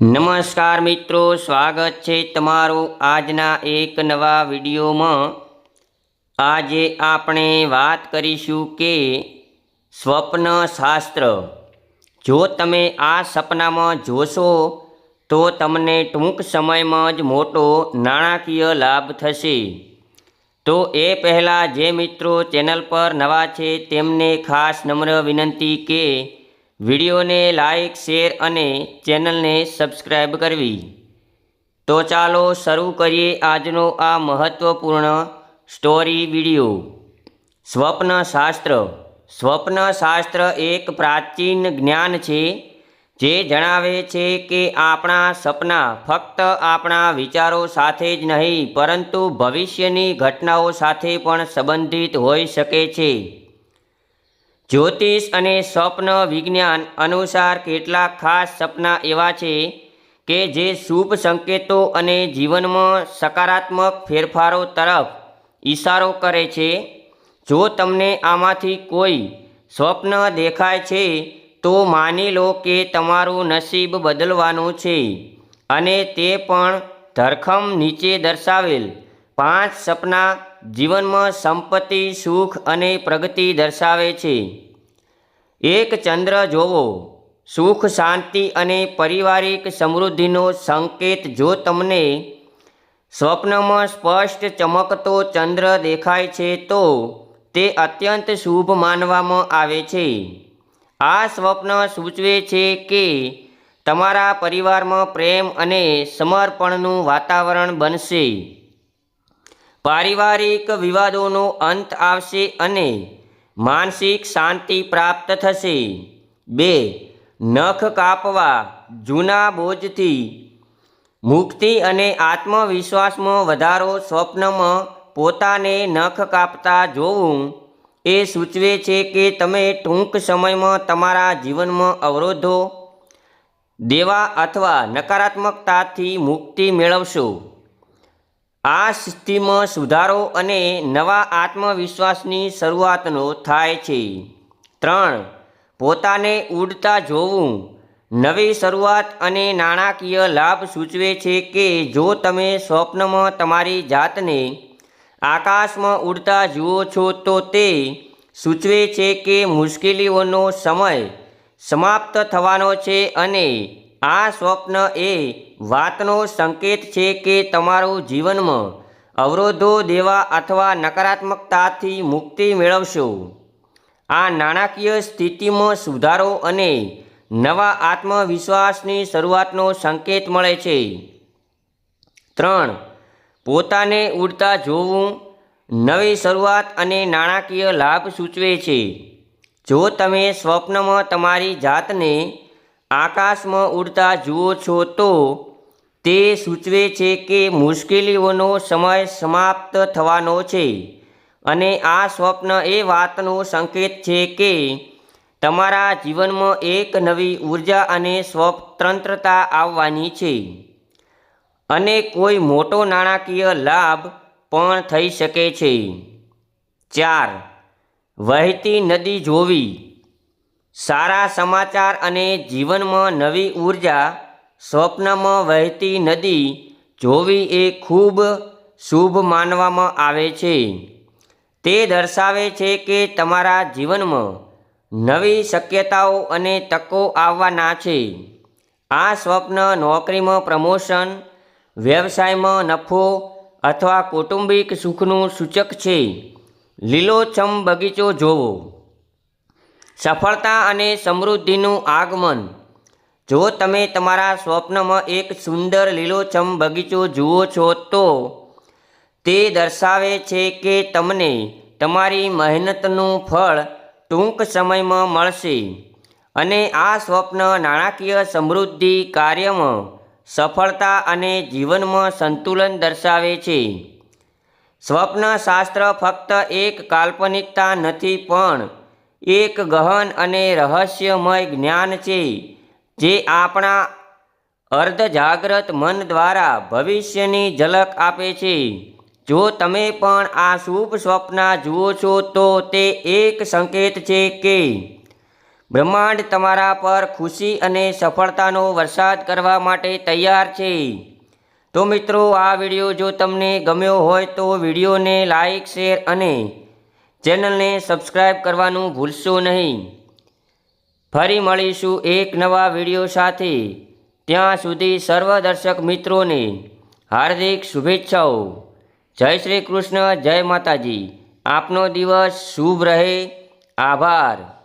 નમસ્કાર મિત્રો, સ્વાગત છે તમારું આજના એક નવા વિડીયોમાં. આજે આપણે વાત કરીશું કે સ્વપ્ન શાસ્ત્ર જો તમે આ સપનામાં જોશો, તો તમને ટૂંક સમયમાં જ મોટો નાણાકીય લાભ થશે. તો એ પહેલાં જે મિત્રો ચેનલ પર નવા છે, તેમને ખાસ નમ્ર વિનંતી કે વિડીયોને લાઇક શેર અને ચેનલને સબસ્ક્રાઈબ કરવી. તો ચાલો શરૂ કરીએ આજનો આ મહત્ત્વપૂર્ણ સ્ટોરી વીડિયો. સ્વપ્નશાસ્ત્ર. સ્વપ્નશાસ્ત્ર એક પ્રાચીન જ્ઞાન છે, જે જણાવે છે કે આપણા સપના ફક્ત આપણા વિચારો સાથે જ નહીં, પરંતુ ભવિષ્યની ઘટનાઓ સાથે પણ સંબંધિત હોઈ શકે છે. જ્યોતિષ અને સ્વપ્ન વિજ્ઞાન અનુસાર કેટલાક ખાસ સપના એવા છે કે જે શુભ સંકેતો અને જીવનમાં સકારાત્મક ફેરફારો તરફ ઈશારો કરે છે. જો તમને આમાંથી કોઈ સ્વપ્ન દેખાય છે, તો માની લો કે તમારું નસીબ બદલવાનું છે અને તે પણ ધરખમ નીચે દર્શાવેલ પાંચ સપના જીવનમાં સંપત્તિ, સુખ અને પ્રગતિ દર્શાવે છે. એક ચંદ્ર જોવો. સુખ, શાંતિ અને પારિવારિક સમૃદ્ધિનો સંકેત જો તમને સ્વપ્નમાં સ્પષ્ટ ચમકતો ચંદ્ર દેખાય છે, તો તે અત્યંત શુભ માનવામાં આવે છે. આ સ્વપ્ન સૂચવે છે કે તમારા પરિવારમાં પ્રેમ અને સમર્પણનું વાતાવરણ બનશે. પારિવારિક વિવાદોનો અંત આવશે અને માનસિક શાંતિ પ્રાપ્ત થશે. બે, નખ કાપવા, જૂના બોજથી. મુક્તિ અને આત્મવિશ્વાસમાં વધારો સ્વપ્નમાં પોતાને નખ કાપતા જોવું એ સૂચવે છે કે તમે ટૂંક સમયમાં તમારા જીવનમાં અવરોધો દેવા અથવા નકારાત્મકતાથી મુક્તિ મેળવશો. આ સ્થિતિમાં સુધારો અને નવા આત્મવિશ્વાસની શરૂઆતનો થાય છે. ત્રણ, પોતાને ઉડતા જોવું. નવી શરૂઆત અને નાણાકીય લાભ સૂચવે છે કે જો તમે સ્વપ્નમાં તમારી જાતને આકાશમાં ઉડતા જુઓ છો તો તે સૂચવે છે કે મુશ્કેલીઓનો સમય સમાપ્ત થવાનો છે અને આ સ્વપ્ન એ વાતનો સંકેત છે કે તમારું જીવનમાં અવરોધો દેવા અથવા નકારાત્મકતાથી મુક્તિ મેળવશો. આ નાણાકીય સ્થિતિમાં સુધારો અને નવા આત્મવિશ્વાસની શરૂઆતનો સંકેત મળે છે. ત્રણ, પોતાને ઉડતા જોવું નવી શરૂઆત અને નાણાકીય લાભ સૂચવે છે. જો તમે સ્વપ્નમાં તમારી જાતને આકાશમાં ઉડતા જુઓ છો તો તે સૂચવે છે કે મુશ્કેલીઓનો સમય સમાપ્ત થવાનો છે. અને આ સ્વપ્ન એ વાતનો સંકેત છે કે તમારા જીવનમાં એક નવી ઊર્જા અને સ્વતંત્રતા આવવાની છે. અને કોઈ મોટો નાણાકીય લાભ પણ થઈ શકે છે. ચાર વહેતી નદી જોવી. સારા સમાચાર અને જીવનમાં નવી ઊર્જા સ્વપ્નમાં વહેતી નદી જોવી એ ખૂબ શુભ માનવામાં આવે છે. તે દર્શાવે છે કે તમારા જીવનમાં નવી શક્યતાઓ અને તકો આવવાના છે. આ સ્વપ્ન નોકરીમાં પ્રમોશન, વ્યવસાયમાં નફો અથવા કૌટુંબિક સુખનું સૂચક છે. લીલોછમ બગીચો જોવો. સફળતા અને સમૃદ્ધિનું આગમન. જો તમે તમારા સ્વપ્નમાં એક સુંદર લીલોછમ બગીચો જુઓ છો, તો તે દર્શાવે છે કે તમને તમારી મહેનતનું ફળ ટૂંક સમયમાં મળશે અને આ સ્વપ્ન નાણાકીય સમૃદ્ધિ કાર્યમાં સફળતા અને જીવનમાં સંતુલન દર્શાવે છે. સ્વપ્નશાસ્ત્ર ફક્ત એક કાલ્પનિકતા નથી, પણ એક ગહન અને રહસ્યમય જ્ઞાન છે, જે આપણા અર્ધજાગ્રત મન દ્વારા ભવિષ્યની ઝલક આપે છે. જો તમે પણ આ શુભ સ્વપ્ન જુઓ છો, તો તે એક સંકેત છે કે બ્રહ્માંડ તમારા પર ખુશી અને સફળતાનો વરસાદ કરવા માટે તૈયાર છે. તો મિત્રો, આ વીડિયો જો તમને ગમ્યો હોય, તો વિડીયોને લાઈક, શેર અને ચેનલને સબસ્ક્રાઈબ કરવાનું ભૂલશો નહીં. ફરી મળીશું એક નવા વીડિયો સાથે. ત્યાં સુધી સર્વ દર્શક મિત્રોને હાર્દિક શુભેચ્છાઓ. જય શ્રી કૃષ્ણ, જય માતાજી. આપનો દિવસ શુભ રહે. આભાર.